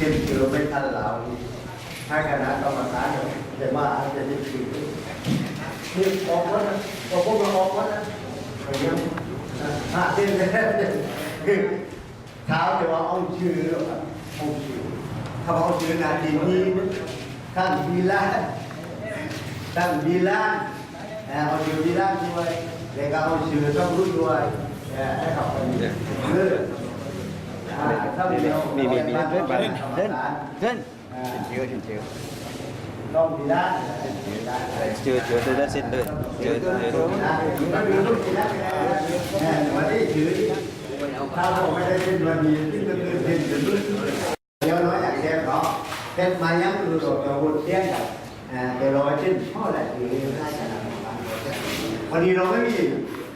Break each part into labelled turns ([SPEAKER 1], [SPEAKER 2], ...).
[SPEAKER 1] ให้คณะกรรมการจะมาจะได้ชื่อนี่ออกแล้วนะพอพวกเราออกแล้วนะยังห้าเส้นเลยคือเท้าจะว่าเอาชื่อหรอกครับเอาชื่อถ้าเอาชื่อนาทีนี้ท่านวีระท่านวีระเอาชื่อวีระด้วยแล้วก็เอาชื่อต้องรุ่นด้วยให้เขาไปคือย
[SPEAKER 2] มีมีมีเดินไปเดินเดินเชื่อเชื่อ
[SPEAKER 1] ต้องดีด้าน
[SPEAKER 2] เชื่อเชื่อเดินเส้นเดินเชื่อเชื่อ
[SPEAKER 1] วันนี้ถือถ้าเราไม่ได้เป็นวันนี้ที่จะเป็นเป็นเป็นรุ่นเดี๋ยวน้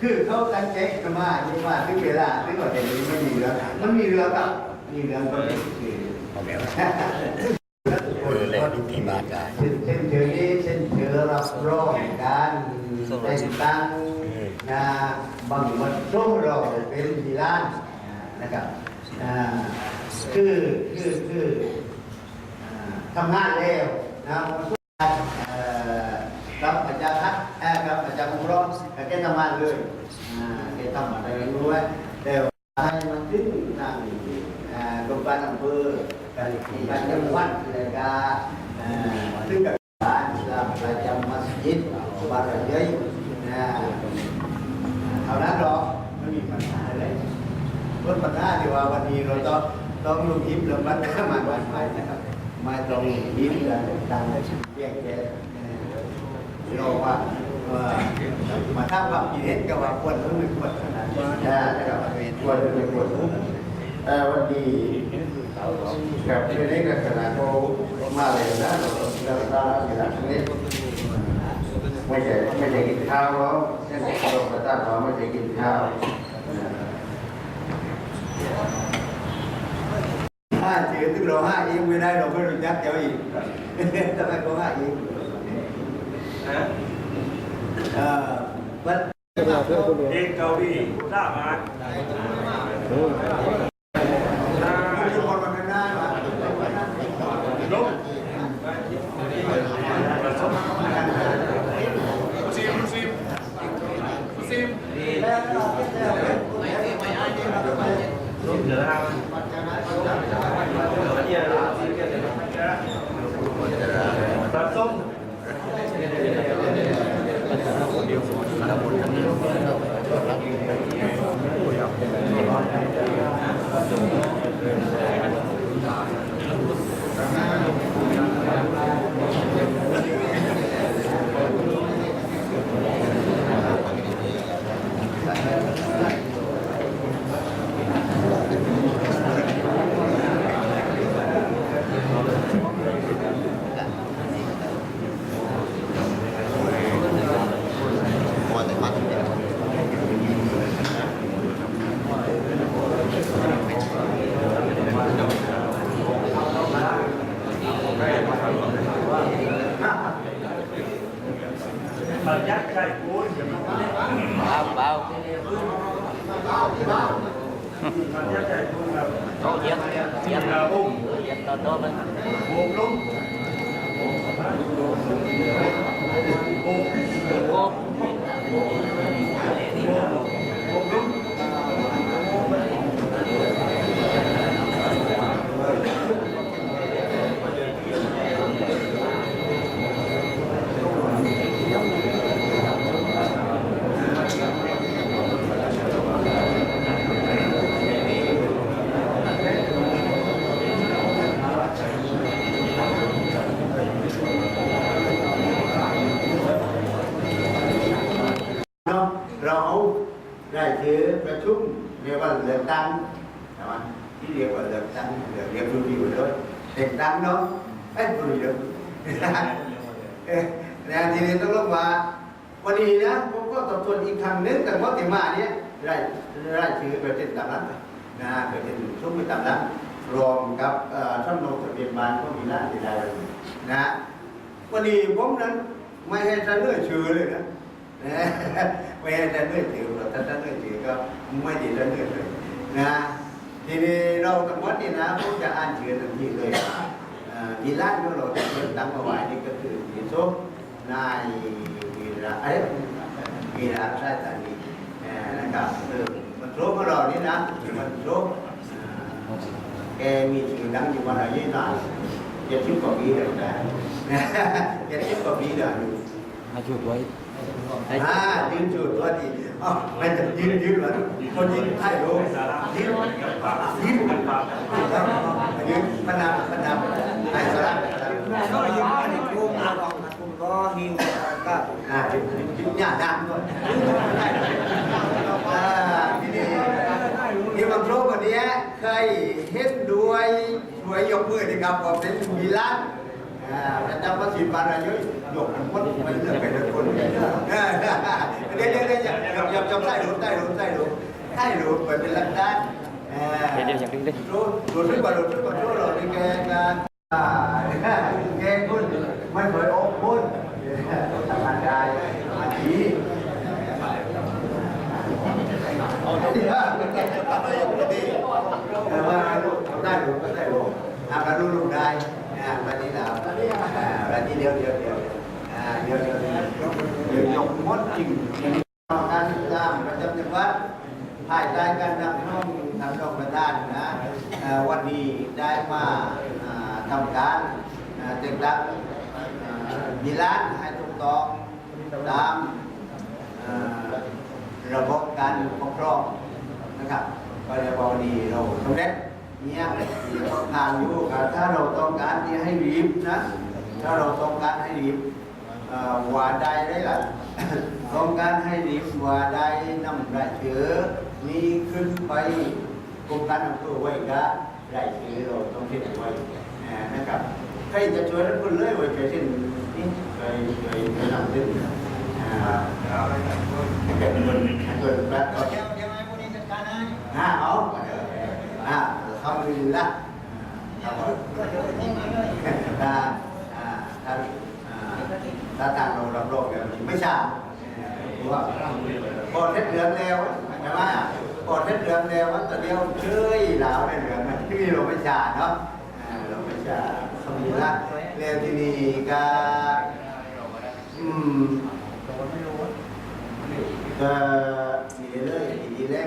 [SPEAKER 1] อยอเดียวก็เป็นมายังดูโดดกระวุ้เสียงกับเดี๋ยวรอชิ้นพ่อแหละถือได้ขนาดนั้นเรือเขาตั้งใจมาที่ว่าถึงเวลาถึงก่อนจะมีไม่มีเรือมันมีเรือกับมีเรือก็เป็นคือ
[SPEAKER 3] เออเลยดูที่มาได้
[SPEAKER 1] เช่นเช่นเจอนี้เช่นเจอรับรองการแต่งตั้งนะบางวันช่วงเราเป็นทีร้านนะครับคือคือคือทำงานแล้วนะกับอาจารย์ทัศน์เอ่อกับอาจารย์คงร้องกานเลยอ่าแกทำมแต่ให้มันถึงาโรงพยาบาลอำเภอการการจังหวัดเลย ก็อ่าถึงกับการประจำมัสยิดบารเยยนะเท่านั้นหรอกไม่มีปัญหาอะไรลดปัญหาที่ว่าวันนี้เราต้อง ต้องลงยิ้มลงมัดมาวันนะครับมาตรงวันต่างๆแยกแยะเราว่ามคิดเห็นกับว่าควรหรือไม่ควรขนาดนี้นะครับควรหรือไม่ควรแต่วันนี้กับที่นี้ก็ขนาดโตมาเลยนะเราเราตาขนาดนี้ไม่ใช่ไม่ใช่กินข้าวหรอกเช่นเราประตั้งเราไม่ใช่กินข้าวห้าจืดถึงเราห้าเองไม่ได้เราไม่รู้จักเดี๋ยวอีกทำไมเขาห้าเองเอ่อวัด
[SPEAKER 4] เอกเกาหลีทราบมา
[SPEAKER 1] ทุกคนมาข้างหน้ามา
[SPEAKER 4] ลุกซิมซิมซิมเดี๋ยวนะครับตัดส้ม
[SPEAKER 3] มัวแต่มัดเนี่ย
[SPEAKER 4] ตัดยักษ์ใช่กูเดี๋ยวมันตัด
[SPEAKER 2] เบาเบา
[SPEAKER 4] ยักษ์ใช่กูแบบ
[SPEAKER 2] โตเยียบเยียบ
[SPEAKER 4] กระบุ้ง
[SPEAKER 2] เยียบโตโตมัน
[SPEAKER 4] โบกลุงโบก
[SPEAKER 2] โอ้
[SPEAKER 4] โบกลุง
[SPEAKER 1] เนาะเราเอา ได้ถือประชุมเรียกว่าเลือกตั้งใช่ไหมที่เรียกว่าเลือกตั้งเรียกเรียกรู้อยู่ด้วยเลือกตั้งเนาะไอ้ยรู้อยู่เออแต่ทีนี้ต้องลงมาวันนี้นะผมก็ตบทวนอีกครั้งนึงแต่ว่าติมาเนี่ยได้ได้ถือไปเป็นตำรับนนะไปเป็นชุมเป็นตำรับรวมกับช่อท่านลงทะเบียนบานก็มีร้านที่ใดนะวันนี้ผมนั้นไม่ให้ท่านเลือกชื่อเลยนะ ไม่ให้ท่านเลือกชื่อหรอกถ้าท่านเลือกชื่อก็ไม่ดีท่านเลือกเลยนะทีนี้เราทั้งหมดนี่นะผมจะอ่านชื่อทันทีเลยว่าเอ่อ่ามีร้านที่เราจะเปิดตั้งเอาไว้นี่ก็คือมีส้มนายวีระเอ้ยวีระใช่ตานีเอ่อนะครับคือมันโรของเรานี่นะมันโรแกมีชื่อดังอยู่วันอายุนานเจ็ดสิบกว่าปีเลยนะเจ็ดสิบกว่าปีเลยอยู่
[SPEAKER 2] มาจุดไว้
[SPEAKER 1] อ่ายืนจุดตัวดีอ๋อไม่จะยืนยืนเหรอคนยืนไทยโลยืนยืนยืนพนับพนับไอ้สลับ
[SPEAKER 2] ก็ยืมอันกลุ่มเราลองกลุ่มก็หิวก็
[SPEAKER 1] อ่ายืนยืนหน้าดังด้วยอ่าทีนี้นี่บางโชควันนี้เคยเห็นด้วยช่วยยกมือนะครับว่าเป็นมีล้าน อ่าพระเจ้าพระสิบารายุยกคนไปเลือกไปเลือกคนเดี๋ยวเดี๋ยวเดี๋ยวอย่าอย่าอย่าใส่รูปใส่รูปใส่รูปใส่รูปไปเป็นลักฐาน
[SPEAKER 2] เดี๋ยวอย่างนี้เลย
[SPEAKER 1] รู้รู้สึกว่ารู้สึกว่ารู้เราในแกงอ่าแกงคุณไม่เคยอกคุณทำงานได้มาดีเอาดีฮะแต่ว่าได้รู้ก็ได้รู้ อ่ามาดูลูกได้อ่าวันนี้เราวันนี้เดี๋ยวเดี๋ยวเดี๋ยวเดี๋ยวเดียวเดียวเดี๋ยวยกมดจริงการติดตามประจำจังหวัดภายใต้การนำน้องทำนองประดานนะวันนี้ได้มาทำการอ่าเต็มรับอ่ามีร้านให้ถูกต้องตามระบบการปกครองนะครับก็เรียกว่าวันนี้เราสำเร็จ เนี่ยที่เราทางอยู่ครับถ้าเราต้องการที่ให้รีบนะ ถ้าเราต้องการให้รีบเอ่อว่าได้ได้ล่ะต้องการให้รีบว่าได้นำรายชื่อนี้ขึ้นไปกรมการอำเภอไว้ก็รายชื่อเราต้องเขียนไว้อ่านะครับใครจะช่วยนั้นคุณเลยไว้ช่วยเช่นนี่เคยเคยเคยนำเส้นอ่าเก็บเงินเงินแป๊บก่อนอ่าเอาอ่าทำดีละอ่าอ่าอ่าถ้าอ่า ถ้าทางเรารับแบบนี้ไม่ใช่เพราะว่าพอเท็ดเหลืองแล้วใช่ไหมพอเท็ดเหลืองแล้วว่าแต่เดียวเชยหลาวในเหลืองมันที่เราไม่ใช่เนาะอ่าเราไม่ใช่สมุนละแล้วที่นี่ก็อืมก็ดีเลยดีเลย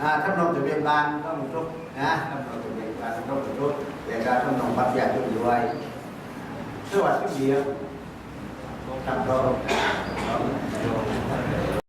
[SPEAKER 1] อ่าทำนองจะเป็นบานต้องทุกนะทำนองจะเป็นบานต้องทุกแต่การทำนองปัดยาทุกด้วยสวัสดีครับ ทำก็